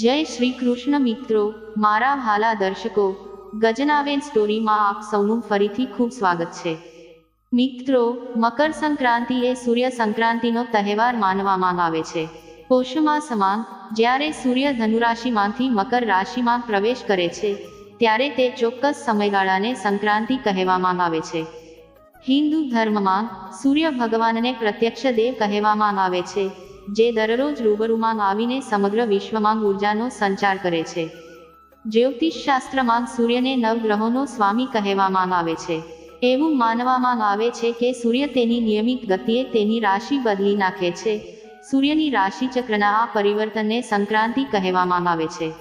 જય શ્રી કૃષ્ણ મિત્રો, મારા હાલા દર્શકો, ગજનાવેન સ્ટોરીમાં આપ સૌનું ફરીથી ખૂબ સ્વાગત છે. મિત્રો, મકર સંક્રાંતિ એ સૂર્ય સંક્રાંતિનો તહેવાર માનવામાં આવે છે. પોષમાં સમાન, જ્યારે સૂર્ય ધનુરાશિમાંથી મકર રાશિમાં પ્રવેશ કરે છે, ત્યારે તે ચોક્કસ સમયગાળાને સંક્રાંતિ કહેવામાં આવે છે. હિન્દુ ધર્મમાં, સૂર્ય ભગવાનને પ્રત્યક્ષ દેવ કહેવામાં આવે છે. જે દરરોજ રૂબરૂમાં આવીને સમગ્ર વિશ્વમાં ઉર્જાનો સંચાર કરે છે. જ્યોતિષ શાસ્ત્રમાં સૂર્યને નવગ્રહોનો સ્વામી કહેવામાં આવે છે. એવું માનવામાં આવે છે કે સૂર્ય તેની નિયમિત ગતિએ તેની રાશિ બદલી નાખે છે. સૂર્યની રાશિચક્રના આ પરિવર્તનને સંક્રાંતિ કહેવામાં આવે છે.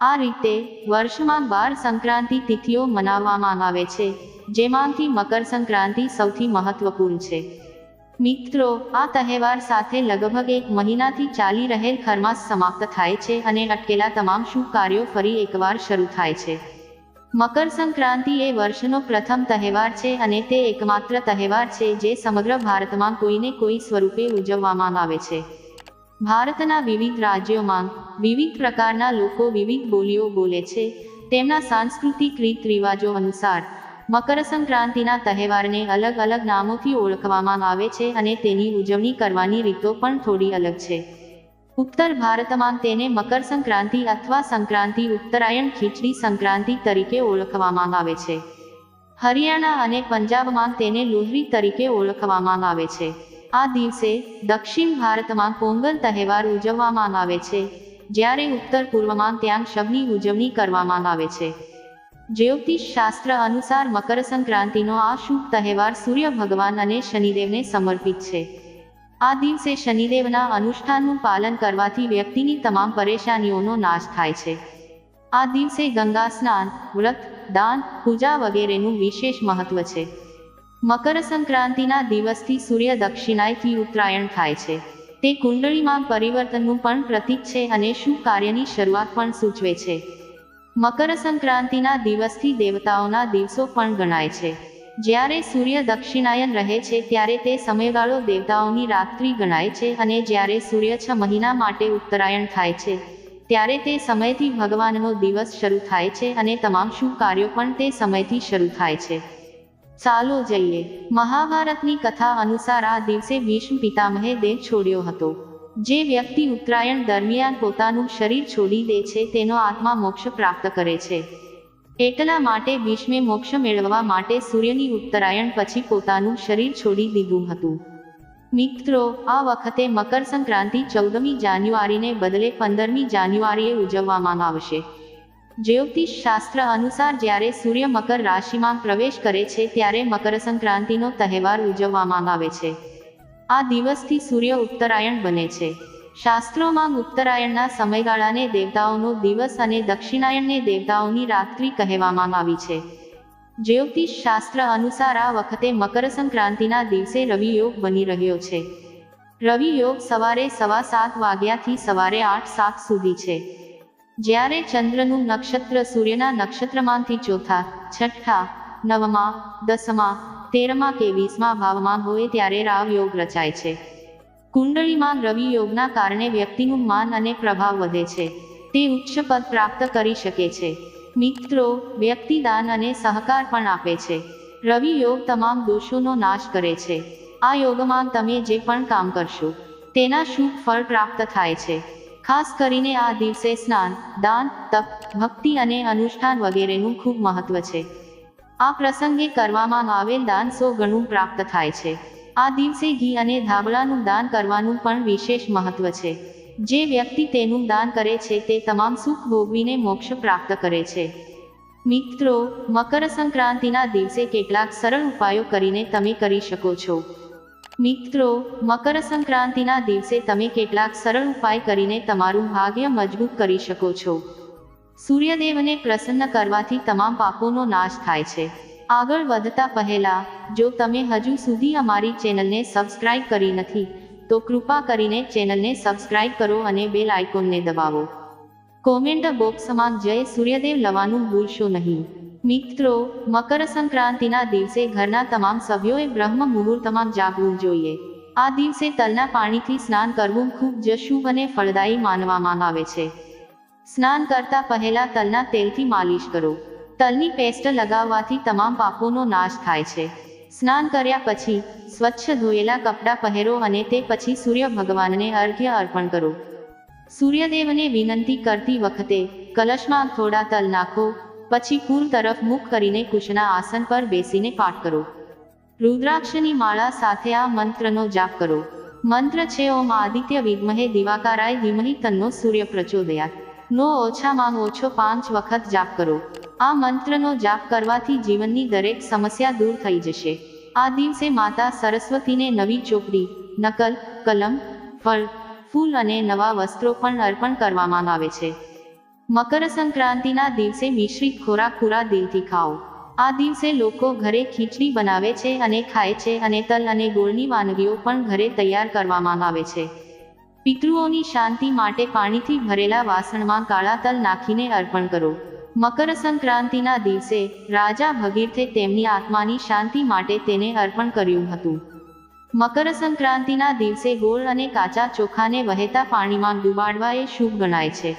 આ રીતે વર્ષમાં બાર સંક્રાંતિ તિથિઓ મનાવવામાં આવે છે, જેમાંથી મકર સંક્રાંતિ સૌથી મહત્વપૂર્ણ છે. મિત્રો, આ તહેવાર સાથે લગભગ એક મહિનાથી ચાલી રહેલ ખરમાસ સમાપ્ત થાય છે અને અટકેલા તમામ શુભ કાર્યો ફરી એકવાર શરૂ થાય છે. મકર સંક્રાંતિ એ વર્ષનો પ્રથમ તહેવાર છે અને તે એકમાત્ર તહેવાર છે જે સમગ્ર ભારતમાં કોઈને કોઈ સ્વરૂપે ઉજવવામાં આવે છે. ભારતના વિવિધ રાજ્યોમાં વિવિધ પ્રકારના લોકો વિવિધ બોલીઓ બોલે છે. તેમના સાંસ્કૃતિક રીત રિવાજો અનુસાર મકર સંક્રાંતિના તહેવારને અલગ અલગ નામોથી ઓળખવામાં આવે છે અને તેની ઉજવણી કરવાની રીતો પણ થોડી અલગ છે. ઉત્તર ભારતમાં તેને મકર સંક્રાંતિ અથવા સંક્રાંતિ, ઉત્તરાયણ, ખીચડી સંક્રાંતિ તરીકે ઓળખવામાં આવે છે. હરિયાણા અને પંજાબમાં તેને લોહરી તરીકે ઓળખવામાં આવે છે. આ દિવસે દક્ષિણ ભારતમાં પોંગલ તહેવાર ઉજવવામાં આવે છે, જ્યારે ઉત્તર પૂર્વમાં ત્યાં શબની ઉજવણી કરવામાં આવે છે. જ્યોતિષ શાસ્ત્ર અનુસાર મકર સંક્રાંતિનો આ શુભ તહેવાર સૂર્ય ભગવાન અને શનિદેવને સમર્પિત છે. આ દિવસે શનિદેવના અનુષ્ઠાનનું પાલન કરવાથી વ્યક્તિની તમામ પરેશાનીઓનો નાશ થાય છે. આ દિવસે ગંગા સ્નાન, વ્રત, દાન, પૂજા વગેરેનું વિશેષ મહત્વ છે. મકર સંક્રાંતિના દિવસથી સૂર્ય દક્ષિણાયથી ઉત્તરાયણ થાય છે. તે કુંડળીમાં પરિવર્તનનું પણ પ્રતીક છે અને શુભ કાર્યની શરૂઆત પણ સૂચવે છે. મકર સંક્રાંતિના દિવસથી દેવતાઓના દિવસો પણ ગણાય છે. જ્યારે સૂર્ય દક્ષિણાયન રહે છે, ત્યારે તે સમયગાળો દેવતાઓની રાત્રિ ગણાય છે અને જ્યારે સૂર્ય છ મહિના માટે ઉત્તરાયણ થાય છે, ત્યારે તે સમયથી ભગવાનનો દિવસ શરૂ થાય છે અને તમામ શુભ કાર્યો પણ તે સમયથી શરૂ થાય છે. ચાલો જઈએ. મહાભારતની કથા અનુસાર આ દિવસે ભીષ્મ પિતામહે દેહ છોડ્યો હતો. જે વ્યક્તિ ઉત્તરાયણ દરમિયાન પોતાનું શરીર છોડી દે છે, તેનો આત્મા મોક્ષ પ્રાપ્ત કરે છે. એટલા માટે ભીષ્મે મોક્ષ મેળવવા માટે સૂર્યની ઉત્તરાયણ પછી પોતાનું શરીર છોડી દીધું હતું. મિત્રો, આ વખતે મકર સંક્રાંતિ ચૌદમી જાન્યુઆરીને બદલે પંદરમી જાન્યુઆરીએ ઉજવવામાં આવશે. જ્યોતિષ શાસ્ત્ર અનુસાર જ્યારે સૂર્ય મકર રાશિમાં પ્રવેશ કરે છે, ત્યારે મકર સંક્રાંતિનો તહેવાર ઉજવવામાં આવે છે. આ દિવસથી સૂર્ય ઉત્તરાયણ બને છે. શાસ્ત્રોમાં ઉત્તરાયણના સમયગાળાને દેવતાઓનો દિવસ અને દક્ષિણાયણને દેવતાઓની રાત્રિ કહેવામાં આવી છે. જ્યોતિષ શાસ્ત્ર અનુસાર આ વખતે મકર સંક્રાંતિના દિવસે રવિયોગ બની રહ્યો છે. રવિ યોગ સવારે સવા સાત વાગ્યાથી સવારે આઠ સાત સુધી છે. જ્યારે ચંદ્રનું નક્ષત્ર સૂર્યના નક્ષત્રમાંથી ચોથા, છઠ્ઠા નવમા, દસમા, તેરમા કે વીસમા ભાવમાં હોય ત્યારે રાવ યોગ રચાય છે. કુંડળીમાં રવિ યોગના કારણે વ્યક્તિનું માન અને પ્રભાવ વધે છે. તે ઉચ્ચ પદ પ્રાપ્ત કરી શકે છે. મિત્રો, વ્યક્તિ દાન અને સહકાર પણ આપે છે. રવિ યોગ તમામ દોષોનો નાશ કરે છે. આ યોગમાં તમે જે પણ કામ કરશો, તેના શુભ ફળ પ્રાપ્ત થાય છે. ખાસ કરીને આ દિવસે સ્નાન, દાન, તપ, ભક્તિ અને અનુષ્ઠાન વગેરેનું ખૂબ મહત્વ છે. આ પ્રસંગે કરવામાં આવેલ દાન સો ગણું પ્રાપ્ત થાય છે. આ દિવસે ઘી અને ધાબળાનું દાન કરવાનું પણ વિશેષ મહત્વ છે. જે વ્યક્તિ તેનું દાન કરે છે તે તમામ સુખ ભોગવીને મોક્ષ પ્રાપ્ત કરે છે. મિત્રો મકર સંક્રાંતિના દિવસે કેટલાક સરળ ઉપાયો કરીને તમે કરી શકો છો. મિત્રો મકર સંક્રાંતિના દિવસે તમે કેટલાક સરળ ઉપાય કરીને તમારું ભાગ્ય મજબૂત કરી શકો છો. સૂર્યદેવને પ્રસન્ન કરવાથી તમામ પાપોનો નાશ થાય છે. આગળ વધતા પહેલા, જો તમે હજુ સુધી અમારી ચેનલને સબસ્ક્રાઇબ કરી નથી, તો કૃપા કરીને ચેનલને સબસ્ક્રાઇબ કરો અને બેલ આઇકોનને દબાવો. કોમેન્ટ બોક્સમાં જય સૂર્યદેવ લવાનું ભૂલશો નહીં. મિત્રો મકર સંક્રાંતિના દિવસે ઘરના તમામ સભ્યોએ બ્રહ્મ મુહૂર્તમાં જાગવું જોઈએ. આ દિવસે તલના પાણીથી સ્નાન કરવું ખૂબ જ શુભ અને ફળદાયી માનવામાં આવે છે. સ્નાન કરતા પહેલા તલના તેલથી માલિશ કરો. તલની પેસ્ટ લગાવવાથી તમામ પાપોનો નાશ થાય છે. સ્નાન કર્યા પછી સ્વચ્છ ધોયેલા કપડાં પહેરો અને તે પછી સૂર્ય ભગવાનને અર્ઘ્ય અર્પણ કરો. સૂર્યદેવને વિનંતી કરતી વખતે કલશમાં થોડા તલ નાખો, પછી પૂર્વ તરફ મુખ કરીને કુશના આસન પર બેસીને પાઠ કરો. રુદ્રાક્ષની માળા સાથે આ મંત્રનો જાપ કરો. મંત્ર છે, ઓમ આદિત્ય વિદ્મહે દિવાકારાય ધીમહી તન્નો સૂર્ય પ્રચોદયાત નો ઓછામાં ઓછો પાંચ વખત જાપ કરો. આ મંત્રનો જાપ કરવાથી જીવનની દરેક સમસ્યા દૂર થઈ જશે. આ દિવસે માતા સરસ્વતીને નવી ચોપડી, નકલ, કલમ, ફળ, ફૂલ અને નવા વસ્ત્રો પણ અર્પણ કરવામાં આવે છે. મકર સંક્રાંતિના દિવસે મિશ્રિત ખોરાક પૂરા દિલથી ખાઓ. આ દિવસે લોકો ઘરે ખીચડી બનાવે છે અને ખાય છે અને તલ અને ગોળની વાનગીઓ પણ ઘરે તૈયાર કરવામાં આવે છે. પિતૃઓની શાંતિ માટે પાણીથી ભરેલા વાસણમાં કાળા તલ નાખીને અર્પણ કરો. મકર સંક્રાંતિના દિવસે રાજા ભગીરથે તેમની આત્માની શાંતિ માટે તેને અર્પણ કર્યું હતું. મકર સંક્રાંતિના દિવસે ગોળ અને કાચા ચોખાને વહેતા પાણીમાં ડુબાડવા એ શુભ ગણાય છે.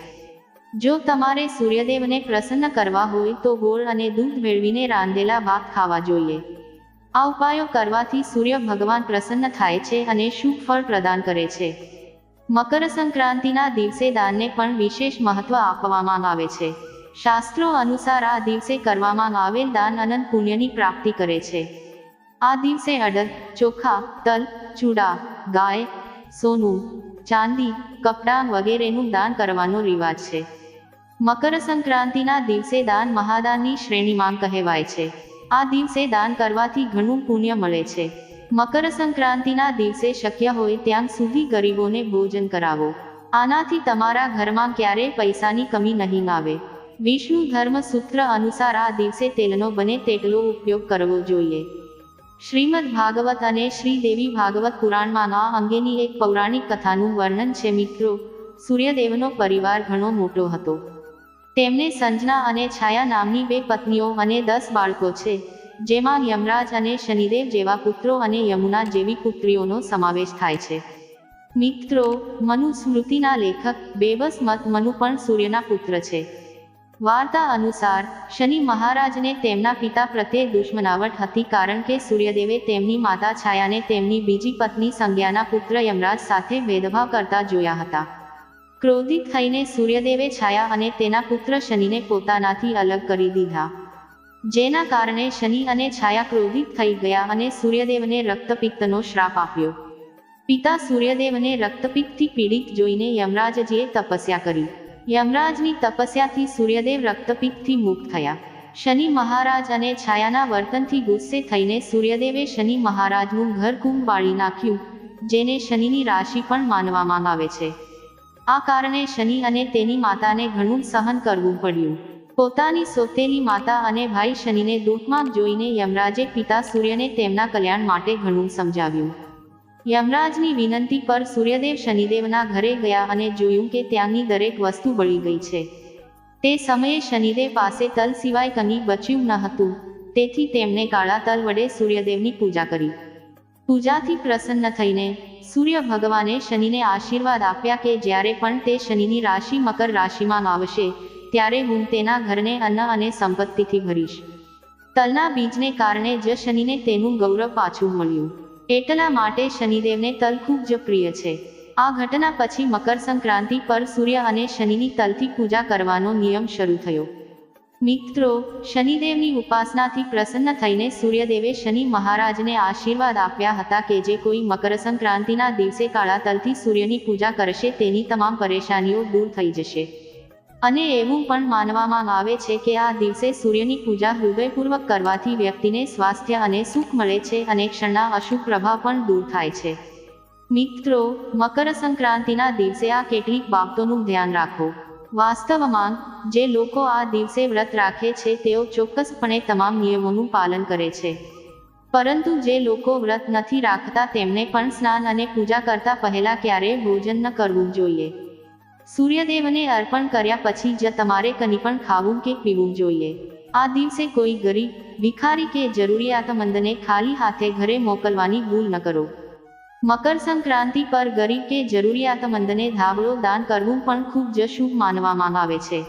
જો તમારે સૂર્યદેવને પ્રસન્ન કરવા હોય તો ગોળ અને દૂધ મેળવીને રાંધેલા ભાત ખાવા જોઈએ. આ ઉપાયો કરવાથી સૂર્ય ભગવાન પ્રસન્ન થાય છે અને શુભ ફળ પ્રદાન કરે છે. મકર સંક્રાંતિના દિવસે દાનને પણ વિશેષ મહત્વ આપવામાં આવે છે. શાસ્ત્રો અનુસાર આ દિવસે કરવામાં આવેલ દાન અનંત પુણ્યની પ્રાપ્તિ કરે છે. આ દિવસે અડદ, ચોખા, તલ, ચૂડા, ગાય, સોનું, ચાંદી, કપડાં વગેરેનું દાન કરવાનો રિવાજ છે. મકર સંક્રાંતિના દિવસે દાન મહાદાનની શ્રેણીમાં કહેવાય છે. આ દિવસે દાન કરવાથી ઘણું પુણ્ય મળે છે. મકર સંક્રાંતિના દિવસે શક્ય હોય ત્યાં સુધી ગરીબોને ભોજન કરાવો. આનાથી તમારા ઘરમાં ક્યારેય પૈસાની કમી નહીં આવે. વિષ્ણુ ધર્મ સૂત્ર અનુસાર આ દિવસે તેલનો બને તેટલો ઉપયોગ કરવો જોઈએ. શ્રીમદ ભાગવત અને શ્રી દેવી ભાગવત પુરાણમાં આ અંગેની એક પૌરાણિક કથાનું વર્ણન છે મિત્રો. સૂર્યદેવનો પરિવાર ઘણો મોટો હતો. તેમને સંજના અને છાયા નામની બે પત્નીઓ અને દસ બાળકો છે. જેમાં યમરાજ અને શનિદેવ જેવા પુત્રો અને યમુના જેવી પુત્રીઓનો સમાવેશ થાય છે. મિત્રો, મનુ સ્મૃતિના લેખક બેબસ મત મનુ પણ સૂર્યના પુત્ર છે. વાર્તા અનુસાર, શનિ મહારાજને તેમના પિતા પ્રત્યે દુશ્મનાવટ હતી કારણ કે સૂર્યદેવે તેમની માતા છાયાને તેમની બીજી પત્ની સંજ્ઞાના પુત્ર યમરાજ સાથે ભેદભાવ કરતા જોયા હતા. ક્રોધિત થઈને સૂર્યદેવે છાયા અને તેના પુત્ર શનિને પોતાનાથી અલગ કરી દીધા. જેના કારણે શનિ અને છાયા ક્રોધિત થઈ ગયા અને સૂર્યદેવને રક્તપિત્તનો શ્રાપ આપ્યો. પિતા સૂર્યદેવને રક્તપિત્તથી પીડિત જોઈને યમરાજજીએ તપસ્યા કરી. યમરાજની તપસ્યાથી સૂર્યદેવ રક્તપિત્તથી મુક્ત થયા. શનિ મહારાજ અને છાયાના વર્તનથી ગુસ્સે થઈને સૂર્યદેવે શનિ મહારાજનું ઘર કુંભ બાળી નાખ્યું, જેને શનિની રાશિ પણ માનવામાં આવે છે. આ કારણે શનિ અને તેની માતાને ઘણું સહન કરવું પડ્યું. પોતાની સોતેલી માતા અને ભાઈ શનિને દુઃખમાં જોઈને યમરાજે પિતા સૂર્યને તેમના કલ્યાણ માટે ઘણું સમજાવ્યું. યમરાજની વિનંતી પર સૂર્યદેવ શનિદેવના ઘરે ગયા અને જોયું કે ત્યાંની દરેક વસ્તુ બળી ગઈ છે. તે સમયે શનિદેવ પાસે તલ સિવાય કંઈ બચ્યું ન હતું. તેથી તેમણે કાળા તલ વડે સૂર્યદેવની પૂજા કરી. પૂજાથી પ્રસન્ન થઈને સૂર્ય ભગવાને શનિને આશીર્વાદ આપ્યા કે જ્યારે પણ તે શનિની રાશિ મકર રાશિમાં આવશે ત્યારે હું તેના ઘરને અન્ન અને સંપત્તિથી ભરીશ. તલના બીજને કારણે જ શનિને તેનું ગૌરવ પાછું મળ્યું. એટલા માટે શનિદેવને તલ ખૂબ જ પ્રિય છે. આ ઘટના પછી મકર સંક્રાંતિ પર સૂર્ય અને શનિની તલથી પૂજા કરવાનો નિયમ શરૂ થયો. મિત્રો, શનિદેવની ઉપાસનાથી પ્રસન્ન થઈને સૂર્યદેવે શનિ મહારાજને આશીર્વાદ આપ્યા હતા કે જે કોઈ મકર સંક્રાંતિના દિવસે કાળા તલથી સૂર્યની પૂજા કરશે તેની તમામ પરેશાનીઓ દૂર થઈ જશે. અને એવું પણ માનવામાં આવે છે કે આ દિવસે સૂર્યની પૂજા હૃદયપૂર્વક કરવાથી વ્યક્તિને સ્વાસ્થ્ય અને સુખ મળે છે અને ક્ષણના અશુભ પ્રભાવ પણ દૂર થાય છે. મિત્રો, મકર સંક્રાંતિના દિવસે આ કેટલીક બાબતોનું ધ્યાન રાખો. વાસ્તવમાં, જે લોકો આ દિવસે વ્રત રાખે છે, તેઓ ચોક્કસપણે તમામ નિયમોનું પાલન કરે છે. પરંતુ જે લોકો વ્રત નથી રાખતા, તેમને પણ સ્નાન અને પૂજા કરતા પહેલા ક્યારેય ભોજન ન કરવું જોઈએ. સૂર્યદેવને અર્પણ કર્યા પછી જ તમારે કંઈ પણ ખાવું કે પીવું જોઈએ. આ દિવસે કોઈ ગરીબ, ભિખારી કે જરૂરિયાતમંદને ખાલી હાથે ઘરે મોકલવાની ભૂલ ન કરો. મકર સંક્રાંતિ પર ગરીબ કે જરૂરિયાતમંદને ધાબળો દાન કરવું પણ ખૂબ જ શુભ માનવામાં આવે છે.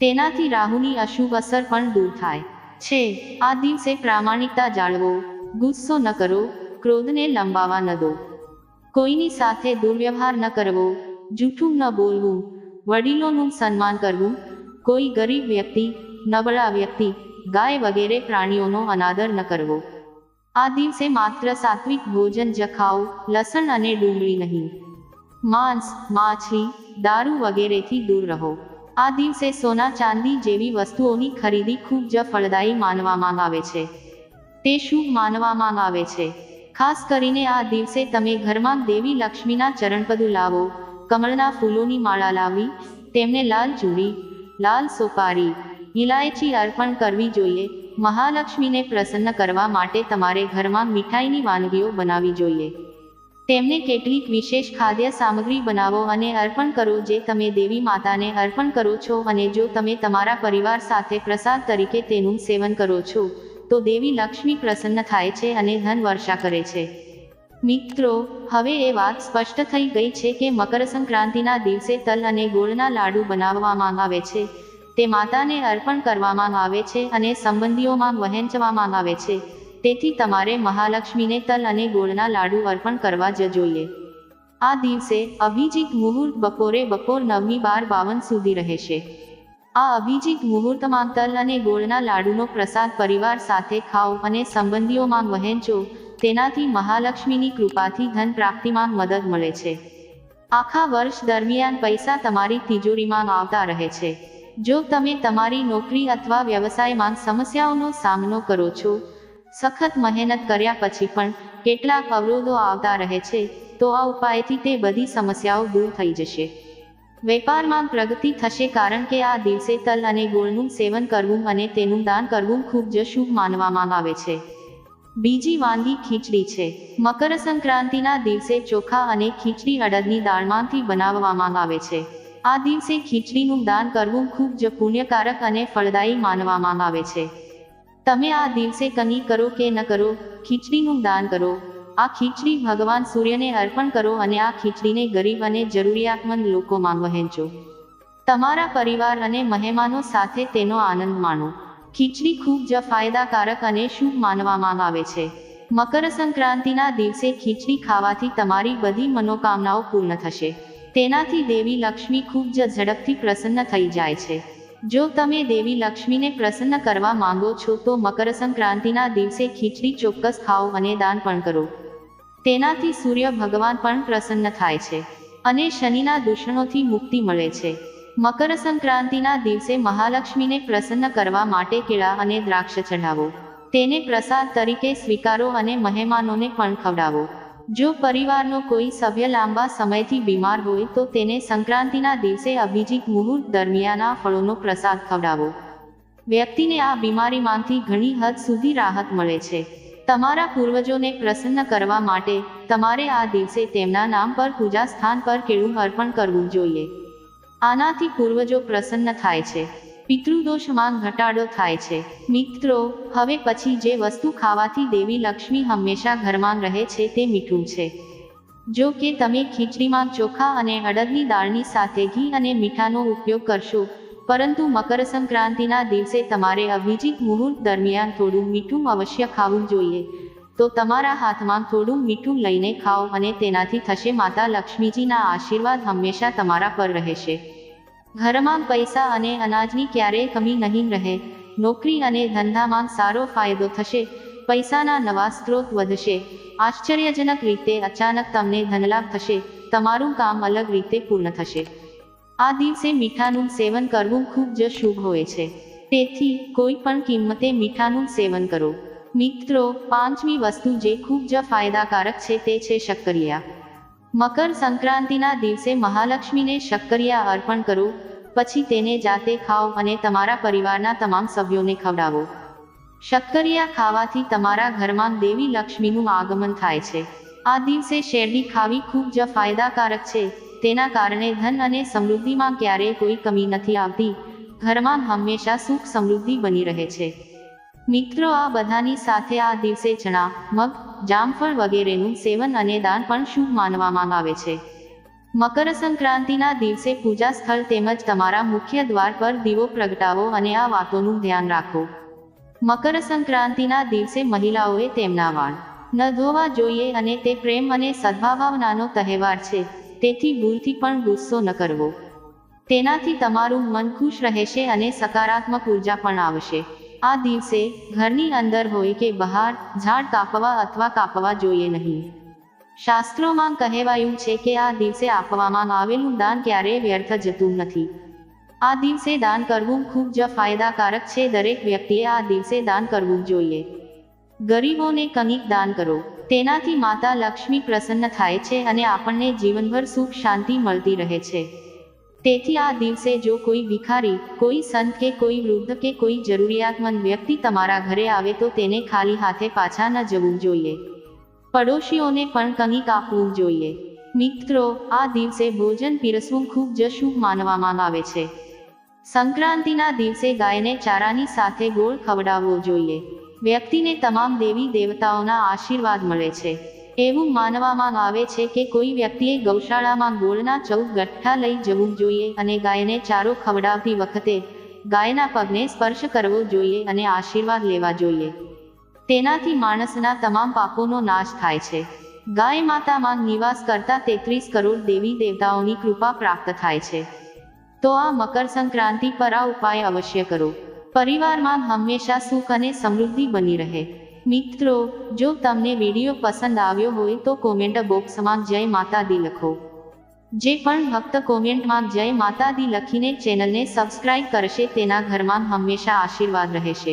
તેનાથી રાહુની અશુભ અસર પણ દૂર થાય. છે, આ દિવસે પ્રામાણિકતા જાળવો, ગુસ્સો ન કરો, ક્રોધને લંબાવા ન દો. કોઈની સાથે દુર્વ્યવહાર ન કરવો જૂઠું ન બોલવું, વડીલોનું સન્માન કરવું, કોઈ ગરીબ વ્યક્તિ, નબળા વ્યક્તિ, ગાય વગેરે પ્રાણીઓનો અનાદર ન કરવો. આ દિવસે માત્ર સાત્વિક ભોજન જ ખાઓ લસણ અને ડુંગળી નહીં. માંસ, માછલી, દારૂ વગેરેથી દૂર રહો. આ દિવસે સોના ચાંદી જેવી વસ્તુઓની ખરીદી ખૂબ જ ફળદાયી માનવામાં આવે છે. તે શુભ માનવામાં આવે છે. ખાસ કરીને આ દિવસે તમે ઘરમાં દેવી લક્ષ્મીના ચરણપદુ લાવો કમળના ફૂલોની માળા લાવી, તેમને લાલ ચૂડી લાલ સોપારી ઇલાયચી અર્પણ કરવી જોઈએ, મહાલક્ષ્મીને પ્રસન્ન કરવા માટે તમારે ઘરમાં મીઠાઈની વાનગીઓ બનાવવી જોઈએ. તેમને કેટલીક વિશેષ ખાદ્ય સામગ્રી બનાવો અને અર્પણ કરો જે તમે દેવી માતાને અર્પણ કરો છો અને જો તમે તમારા પરિવાર સાથે પ્રસાદ તરીકે તેનું સેવન કરો છો, તો દેવી લક્ષ્મી પ્રસન્ન થાય છે અને ધન વર્ષા કરે છે. મિત્રો, હવે એ વાત સ્પષ્ટ થઈ ગઈ છે કે મકર સંક્રાંતિના દિવસે તલ અને ગોળના લાડુ બનાવવામાં આવે છે. તે માતાને અર્પણ કરવામાં આવે છે અને સંબંધીઓમાં વહેંચવામાં આવે છે. તેથી તમારે મહાલક્ષ્મીને તલ અને ગોળના લાડુ અર્પણ કરવા જ જોઈએ. આ દિવસે અભિજીત મુહૂર્ત બપોરે બપોર નવમી બાર બાવન સુધી રહેશે. આ અભિજીત મુહૂર્તમાં તલ અને ગોળના લાડુનો પ્રસાદ પરિવાર સાથે ખાઓ અને સંબંધીઓમાં વહેંચો. તેનાથી મહાલક્ષ્મીની કૃપાથી ધન પ્રાપ્તિમાં મદદ મળે છે. આખા વર્ષ દરમિયાન પૈસા તમારી તિજોરીમાં આવતા રહે છે. જો તમે તમારી નોકરી અથવા વ્યવસાયમાં સમસ્યાઓનો સામનો કરો છો, સખત મહેનત કર્યા પછી પણ કેટલાક અવરોધો આવતા રહે છે, તો આ ઉપાયથી તે બધી સમસ્યાઓ દૂર થઈ જશે. વેપારમાં પ્રગતિ થશે કારણ કે આ દિવસે તલ અને ગોળનું સેવન કરવું અને તેનું દાન કરવું ખૂબ જ શુભ માનવામાં આવે છે. બીજી વાનગી ખીચડી છે. મકર સંક્રાંતિના દિવસે ચોખા અને ખીચડી અડદની દાળમાંથી બનાવવામાં આવે છે. આ દિવસે ખીચડીનું દાન કરવું ખૂબ જ પુણ્યકારક અને ફળદાયી માનવામાં આવે છે. તમે આ દિવસે કની કરો કે ન કરો, ખીચડીનું દાન કરો. આ ખીચડી ભગવાન સૂર્યને અર્પણ કરો અને આ ખીચડીને ગરીબ અને જરૂરિયાતમંદ લોકોમાં વહેંચો. તમારા પરિવાર અને મહેમાનો સાથે તેનો આનંદ માણો. ખીચડી ખૂબ જ ફાયદાકારક અને શુભ માનવામાં આવે છે. મકર સંક્રાંતિના દિવસે ખીચડી ખાવાથી તમારી બધી મનોકામનાઓ પૂર્ણ થશે. તેનાથી દેવી લક્ષ્મી ખૂબ જ ઝડપથી પ્રસન્ન થઈ જાય છે. જો તમે દેવી લક્ષ્મીને પ્રસન્ન કરવા માંગો છો તો મકર સંક્રાંતિના દિવસે ખીચડી ચોક્કસ ખાઓ અને દાન પણ કરો. તેનાથી સૂર્ય ભગવાન પણ પ્રસન્ન થાય છે અને શનિના દૂષણોથી મુક્તિ મળે છે. મકર સંક્રાંતિના દિવસે મહાલક્ષ્મીને પ્રસન્ન કરવા માટે કેળા અને દ્રાક્ષ ચઢાવો. તેને પ્રસાદ તરીકે સ્વીકારો અને મહેમાનોને પણ ખવડાવો. જો પરિવારનો કોઈ સભ્ય લાંબા સમયથી બીમાર હોય તો તેને સંક્રાંતિના દિવસે અભિજીત મુહૂર્ત દરમિયાના ફળોનો પ્રસાદ ખવડાવો. વ્યક્તિને આ બીમારીમાંથી ઘણી હદ સુધી રાહત મળે છે. તમારા પૂર્વજોને પ્રસન્ન કરવા માટે તમારે આ દિવસે તેમના નામ પર પૂજા સ્થાન પર કેળું અર્પણ કરવું જોઈએ. આનાથી પૂર્વજો પ્રસન્ન થાય છે. પિતૃદોષમાં ઘટાડો થાય છે. મિત્રો, હવે પછી જે વસ્તુ ખાવાથી દેવી લક્ષ્મી હંમેશા ઘરમાં રહે છે તે મીઠું છે. જો કે તમે ખીચડીમાં ચોખા અને અડદની દાળની સાથે ઘી અને મીઠાનો ઉપયોગ કરશો, પરંતુ મકર સંક્રાંતિના દિવસે તમારે અભિજીત મુહૂર્ત દરમિયાન થોડું મીઠું અવશ્ય ખાવું જોઈએ. તો તમારા હાથમાં થોડું મીઠું લઈને ખાઓ અને તેનાથી થશે માતા લક્ષ્મીજીના આશીર્વાદ હંમેશા તમારા પર રહેશે. ઘરમાં પૈસા અને અનાજની ક્યારેય કમી નહીં રહે. નોકરી અને ધંધામાં સારો ફાયદો થશે. પૈસાના નવા સ્ત્રોત વધશે. આશ્ચર્યજનક રીતે અચાનક તમને ધનલાભ થશે. તમારું કામ અલગ રીતે પૂર્ણ થશે. આ દિવસે મીઠાનું સેવન કરવું ખૂબ જ શુભ હોય છે. તેથી, કોઈ પણ કિંમતે મીઠાનું સેવન કરો. મિત્રો, પાંચમી વસ્તુ જે ખૂબ જ ફાયદાકારક છે તે છે શક્કરિયા. મકર સંક્રાંતિના દિવસે મહાલક્ષ્મીને શક્કરિયા અર્પણ કરો, પછી તેને જાતે ખાઓ અને તમારા પરિવારના તમામ સભ્યોને ખવડાવો. શક્કરિયા ખાવાથી તમારા ઘરમાં દેવી લક્ષ્મીનું આગમન થાય છે. આ દિવસે શેરડી ખાવી ખૂબ જ ફાયદાકારક છે. તેના કારણે ધન અને સમૃદ્ધિમાં ક્યારેય કોઈ કમી નથી આવતી. ઘરમાં હંમેશા સુખ સમૃદ્ધિ બની રહે છે. મિત્રો, આ બધાની સાથે આ દિવસે ચણા, મગ જામફળ વગેરેનું સેવન અને દાન પણ શુભ માનવામાં આવે છે. મકર સંક્રાંતિના દિવસે પૂજા સ્થળ તેમજ તમારા મુખ્ય દ્વાર પર દીવો પ્રગટાવો અને આ વાતોનું ધ્યાન રાખો. મકર સંક્રાંતિના દિવસે મહિલાઓએ તેમના વાળ ન ધોવા જોઈએ અને તે પ્રેમ અને સદભાવનાનો તહેવાર છે, તેથી ભૂલથી પણ ગુસ્સો ન કરવો. તેનાથી તમારું મન ખુશ રહેશે અને સકારાત્મક ઊર્જા પણ આવશે. આ દિવસે ઘરની અંદર હોય કે બહાર, ઝાડ કાપવા અથવા કાપવા જોઈએ નહીં. શાસ્ત્રોમાં કહેવાયું છે કે આ દિવસે આપવામાં આવેલું દાન ક્યારેય વ્યર્થ જતું નથી. આ દિવસે દાન કરવું ખૂબ જ ફાયદાકારક છે. દરેક વ્યક્તિએ આ દિવસે દાન કરવું જોઈએ. ગરીબોને કંઈક દાન કરો. તેનાથી માતા લક્ષ્મી પ્રસન્ન થાય છે અને આપણને જીવનભર સુખ શાંતિ મળતી રહે છે. તેથી આ દિવસે જો કોઈ ભિખારી, કોઈ સંત કે કોઈ વૃદ્ધ કે કોઈ જરૂરિયાતમંદ વ્યક્તિ તમારા ઘરે આવે તો તેને ખાલી હાથે પાછા ન જવું જોઈએ. પડોશીઓને પણ કંઈક આપવું જોઈએ. મિત્રો, આ દિવસે ભોજન પીરસવું ખૂબ જ શુભ માનવામાં આવે છે. સંક્રાંતિના દિવસે ગાયને ચારાની સાથે ગોળ ખવડાવવો જોઈએ. વ્યક્તિને તમામ દેવી દેવતાઓના આશીર્વાદ મળે છે. એવું માનવામાં આવે છે કે કોઈ વ્યક્તિએ ગૌશાળામાં ગોળના ચૌદ ગઠ્ઠા લઈ જવું જોઈએ અને ગાયને ચારો ખવડાવતી વખતે ગાયના પગને સ્પર્શ કરવો જોઈએ અને આશીર્વાદ લેવા જોઈએ. તેનાથી માણસના તમામ પાપોનો નાશ થાય છે. ગાય માતામાં નિવાસ કરતા તેત્રીસ કરોડ દેવી દેવતાઓની કૃપા પ્રાપ્ત થાય છે. તો આ મકર સંક્રાંતિ પર આ ઉપાય અવશ્ય કરો. પરિવારમાં હંમેશા સુખ અને સમૃદ્ધિ બની રહે. મિત્રો, જો તમને વીડિયો પસંદ આવ્યો હોય તો કોમેન્ટ બોક્સમાં જય માતાદી લખો. જે પણ ભક્ત કોમેન્ટમાં જય માતાદી લખીને ચેનલને સબસ્ક્રાઇબ કરશે, તેના ઘરમાં હંમેશા આશીર્વાદ રહેશે.